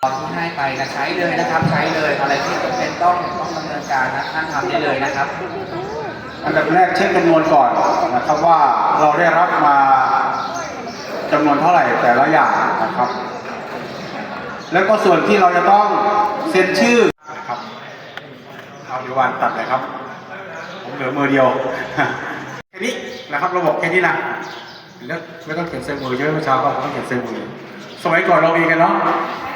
ที่ให้ไปนะใช้เลยนะครับ ใช้เลยอะไรที่จำเป็นต้องต้องดำเนินการนะท่านทำได้เลยนะครับ อันดับแรกเช็คจำนวนก่อนนะครับว่าเราได้รับมาจำนวนเท่าไหร่แต่ละอย่างนะครับ แล้วก็ส่วนที่เราจะต้องเซ็นชื่อนะครับเอาดีวันตัดเลยครับ ผมเหลือมือเดียวแค่นี้นะครับระบบแค่นี้นะแล้วไม่ต้องเขียนเซ็นมือใช่ไหมเมื่อเช้าก็ต้องเขียนเซ็นมือสมัยก่อนเรามีกันเนาะ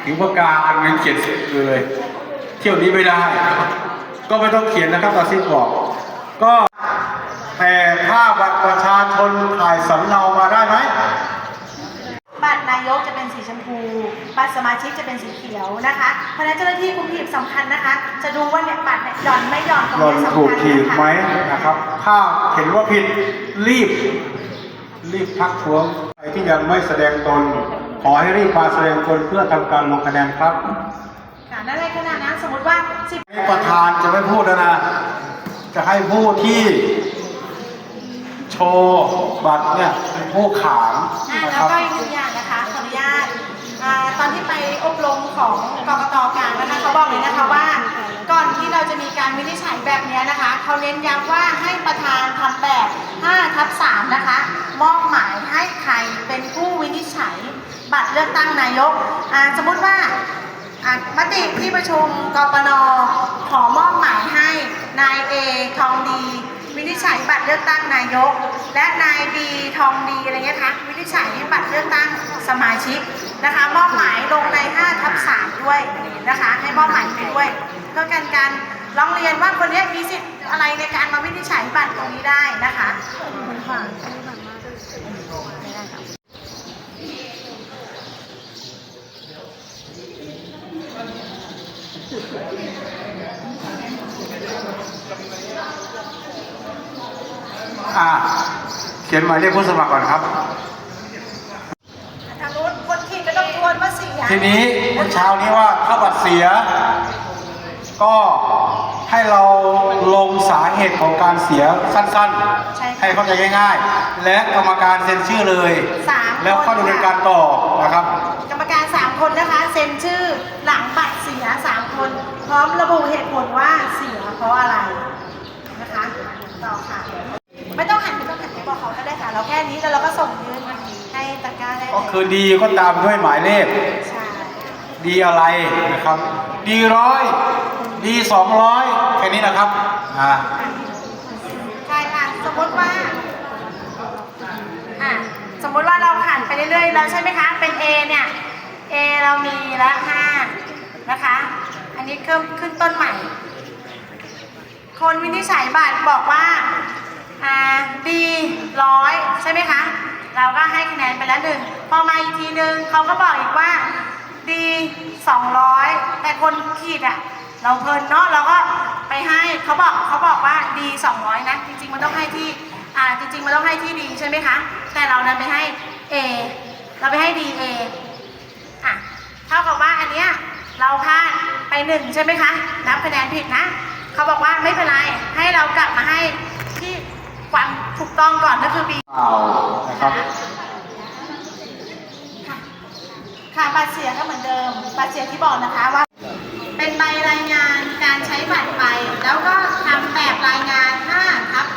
ถึงปากกาอันนึงเขียนเซ็นมือเลย เที่ยวนี้ไม่ได้ ก็ไม่ต้องเขียนนะครับตาซิดบอก ก็แต่ถ้าบัตรประชาชนถ่ายสำเนามาได้ไหมบัตรนายกจะเป็นสีชมพู บัตรสมาชิกจะเป็นสีเขียวนะคะ เพราะฉะนั้นเจ้าหน้าที่คุมหีบสำคัญนะคะ จะดูว่าเนี่ยบัตรเนี่ยหย่อนไม่หย่อนตรงหล่นนี้สำคัญถูกขีดนะคะไหมนะครับ ถ้าเห็นว่าผิดรีบ รีบทักท้วงใครที่ยังไม่แสดงตน ขอให้รีบมาแสดงตนเพื่อทำการลงคะแนนครับค่ะนั่นในขณะนั้นสมมติว่าสิบประธานจะไม่พูดแล้วนะ จะให้ผู้ที่โชว์บัตรเนี่ยเป็นผู้ขานอ่านะแล้ควรับ ก็อีกหนึ่งอย่างนะคะขออนุญาตอ่าตอนที่ไปอบรมของกกตกลางนะคะเขาบอกเลยนะคะว่า ก่อนที่เราจะมีการวินิจฉัยแบบเนี้ยนะคะเขาเน้นย้ำว่าให้ประธานทำแบบ5ทับ3นะคะมอบหมายให้ใครเป็นผู้วินิจฉัย บัตรเลือกตั้งนายกสมมติว่ามติที่ประชุมกปนขอมอบหมายให้นายเอทองดี วินิจฉัยบัตรเลือกตั้งนายก และนายบีทองดีอะไรเงี้ยคะวินิจฉัยบัตรเลือกตั้งสมาชิกนะคะมอบหมายลงใน5ทับ3ด้วยนะคะให้มอบหมายไปด้วยเพื่อการการร้องเรียนว่าคนนี้มีสิทธิ์อะไรในการมาวินิจฉัยบัตรตรงนี้ได้นะคะอ่าเขียนหมายเลขผู้สมัครก่อนครับ ทางนู้นคนขีดก็ต้องทวนว่าเสียทีนี้เมื่อเช้านี้ว่าถ้าบัตรเสีย ก็ให้เราลงสาเหตุของการเสียสั้นใช่ๆค่ะให้เข้าใจง่ายๆ และกรรมการเซ็นชื่อเลย สามแล้วเข้าคนดำเนินการต่อนะครับ กรรมการ 3 คนนะคะเซ็นชื่อหลังบัตรเสีย 3 คน พ ร้อมระบุเหตุผลว่าเสียเพราะอะไรนะคะต่อค่ะ ไม่ต้องหันไม่ต้องหันไปบอกเขาก็ได้ค่ะ เราแค่นี้แล้วเราก็ส่งยื่นให้ตะกร้าได้เลก็ยคือดีก็ตามด้วยหมายเลข ใช่ดีอะไรนะครับ ดีร้อยดีสองร้อยแค่นี้นะครับอ่าใช่ค่ะสมมติว่าอะสมมติว่าเราผ่านไปเรื่อยๆแล้วใช่ไหมคะเป็น A เนี่ย A เรามีละ5นะคะันนี้ขึ้นขึ้นต้นใหม่ คนวินิจฉัยบัตรบอกว่าอ่าดีร้อยใช่ไหมคะ เราก็ให้คะแนนไปแล้วหนึ่งพอมาอีกทีหนึ่งเขาก็บอกอีกว่าดีสองร้อยแต่คนขีดอะเราเพลินเนาะเราก็ไปให้เขาบอกเขาบอกว่าดีสองร้อยนะจริงๆมันต้องให้ที่อ่าจริงๆมันต้องให้ที่ดีใช่ไหมคะ แต่เรานั้นไปให้ A เราไปให้ดี A อะเท่ากับว่าอันเนี้ยเราพลาด ไปหนึ่งใช่ไหมคะ นับคะแนนผิดนะ เขาบอกว่าไม่เป็นไร ให้เรากลับมาให้ที่ความถูกต้องก่อนก็คือ B เอานะครับ ค่ะค่ะบัตรเสียก็เหมือนเดิมบัตรเสียที่บอกนะคะว่า เป็นใบรายงานการใช้บัตรไป แล้วก็ทำแบบรายงาน5ทับ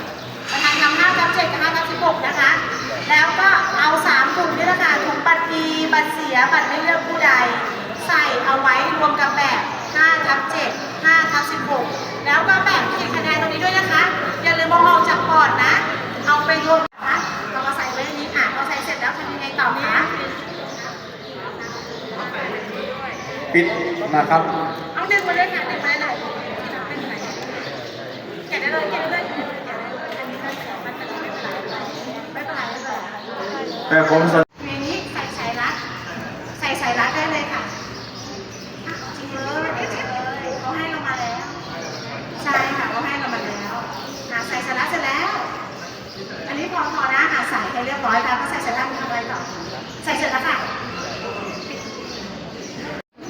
7ประธานทำ5ทับ7กับ5ทับ16นะคะ แล้วก็เอา3ถุงนี่แหละค่ะถุงบัตรดีบัตรเสีย บัตรไม่เลือกผู้ใด ใส่เอาไว้รวมกับแบบ5ทับ7 5ทับ16 แล้วก็แบบขีดคะแนนตรงนี้ด้วยนะคะ อย่าลืมเอาออกจากบอร์ดนะ เอาไปรวมนะคะเรามาใส่ไว้ในนี้อะพอใส่เสร็จแล้วทำยังไงต่อคะ ปิดนะครับเอาดึงมาเลยค่ะดึงมาเลยแกะได้เลยแกะได้เลยแต่ผม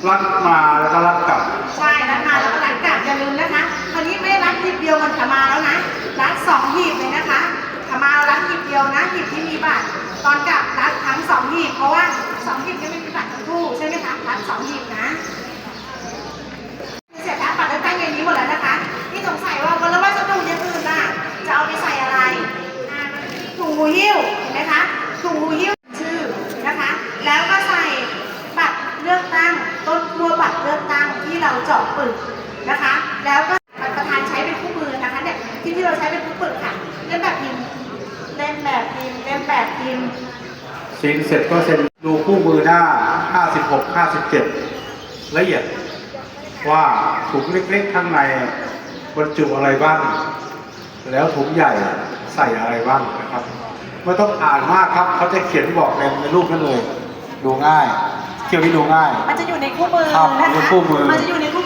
รักมาแล้วก็รักกลับ ใช่รักมาแล้วก็รักกลับอย่าลืมนะคะคราวนี้ไม่รักทีเดียวมันขมาแล้วนะรักสองหีบเลยนะคะขมารักหีบเดียวนะหีบที่มีบาทตอนกลับรักทั้งสองหีบเพราะว่าสองหีบจะไม่มีบาททั้งคู่ใช่ไหมคะรักสองหีบนะเสร็จแล้วปัดเลือกตั้งอย่างนี้หมดแล้วนะคะที่สงสัยว่าแล้วว่าจะต้องยังอื่นล่ะจะเอาไปใส่อะไรถุงหูหิ้วเห็นไหมคะถุงหูหิ้ว นะคะเนี่ยที่ที่เราใช้เป็นคู่ปึกค่ะเล่มแบบพิมพ์เล่มแบบพิมพ์เล่มแบบพิมพ์ซีนเสร็จก็เซ็นดูคู่มือหน้า 56 57 ละเอียด ว่าถุงเล็กๆข้างในบรรจุอะไรบ้าง แล้วถุงใหญ่ใส่อะไรบ้างนะครับไม่ต้องอ่านมากครับเขาจะเขียนบอกในในรูปนั่นเลย ดูง่าย เที่ยวนี้ดูง่าย มันจะอยู่ในคู่มือครับนะในคะคู่มือ มันจะอยู่ในคู่มือประมาณหน้าที่อ่าการดำเนิน